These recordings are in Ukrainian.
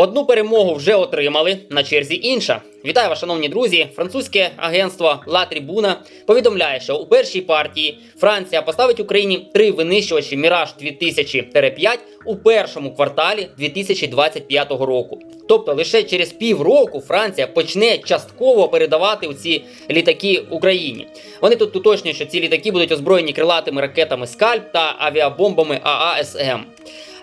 Одну перемогу вже отримали, на черзі інша. Вітаю вас, шановні друзі! Французьке агентство La Tribuna повідомляє, що у першій партії Франція поставить Україні три винищувачі Міраж 2000-5 у першому кварталі 2025 року. Тобто лише через півроку Франція почне частково передавати ці літаки Україні. Вони тут уточнюють, що ці літаки будуть озброєні крилатими ракетами Скальп та авіабомбами ААСМ.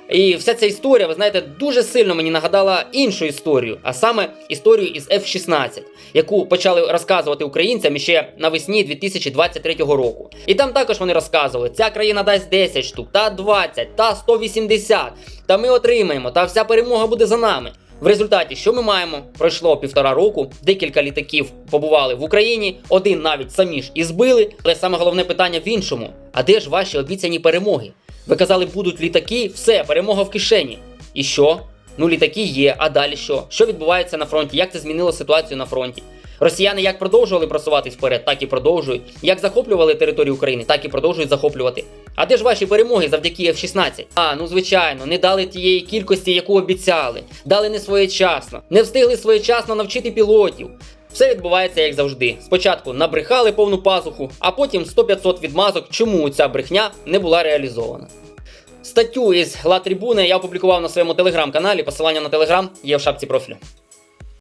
І вся ця історія, ви знаєте, дуже сильно мені нагадала іншу історію, а саме історію із F-16, яку почали розказувати українцям ще навесні 2023 року. І там також вони розказували, ця країна дасть 10 штук, та 20, та 180, та ми отримаємо, та вся перемога буде за нами. В результаті, що ми маємо? Пройшло півтора року, декілька літаків побували в Україні, один навіть самі ж і збили. Але саме головне питання в іншому: а де ж ваші обіцяні перемоги? Ви казали, будуть літаки, все, перемога в кишені. І що? Ну, літаки є, а далі що? Що відбувається на фронті? Як це змінило ситуацію на фронті? Росіяни як продовжували просуватись вперед, так і продовжують. Як захоплювали територію України, так і продовжують захоплювати. А де ж ваші перемоги завдяки F-16? А, ну звичайно, не дали тієї кількості, яку обіцяли, дали не своєчасно, не встигли своєчасно навчити пілотів. Все відбувається як завжди. Спочатку набрехали повну пазуху, а потім 100-500 відмазок, чому ця брехня не була реалізована. Статтю із Ла Трибуни я опублікував на своєму телеграм-каналі. Посилання на телеграм є в шапці профілю.